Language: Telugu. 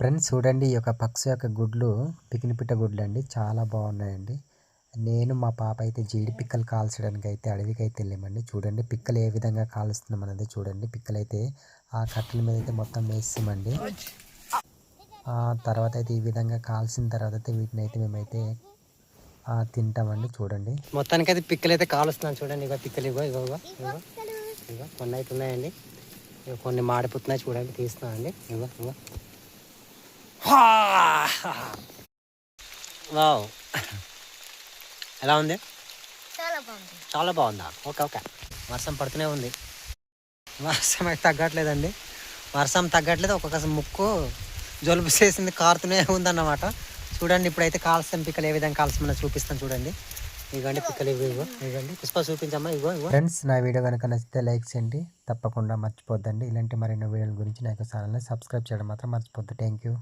ఫ్రెండ్స్ చూడండి ఈ యొక్క పక్షి యొక్క గుడ్లు పికినిపిట్ట గుడ్లు అండి చాలా బాగున్నాయండి. నేను మా పాప అయితే జీడి పిక్కలు కాల్చడానికి అయితే అడవికి అయితే వెళ్ళామండి. చూడండి పిక్కలు ఏ విధంగా కాలుస్తున్నాం అనేది చూడండి. పిక్కలు అయితే ఆ కట్టెల మీద అయితే మొత్తం వేస్తామండి ఆ తర్వాత అయితే ఈ విధంగా కాల్చిన తర్వాత అయితే వీటిని అయితే మేమైతే తింటామండి. చూడండి. మొత్తానికి అయితే పిక్కలు అయితే కాలుస్తున్నాం చూడండి ఇగో పిక్కలు ఇగో ఇగో ఇగో ఇగో కొన్ని అయితే ఉన్నాయండి. ఇగో కొన్ని మాడిపోతున్నాయి చూడండి తీస్తున్నానండి. ఇగో ఇగో. వావ్. ఎలా ఉంది? చాలా బాగుంది. చాలా బాగుందా? Okay okay. వర్షం పడుతూనే ఉంది. వర్షం అయితే తగ్గట్లేదండి. వర్షం తగ్గట్లేదు ఒక్కొక్క ముక్కు జలుబు చేసింది కారుతూనే ఉందన్నమాట. చూడండి ఇప్పుడైతే కాల్స్తాం పిక్కలు ఏ విధంగా కాల్స్తామో చూపిస్తాను చూడండి. ఇవ్వండి పిక్కలు ఇవ్వు ఇవ్వు ఇవ్వండి. పుష్ప చూపించమ్మా ఇవ్వ ఇవ్వ. ఫ్రెండ్స్ నా వీడియో కనుక నచ్చితే లైక్ చేయండి. తప్పకుండా మర్చిపోద్దండి. ఇలాంటి మరిన్ని వీడియోల గురించి నా యొక్క ఛానల్ని సబ్స్క్రైబ్ చేయడం మాత్రం మర్చిపోద్దు. Thank you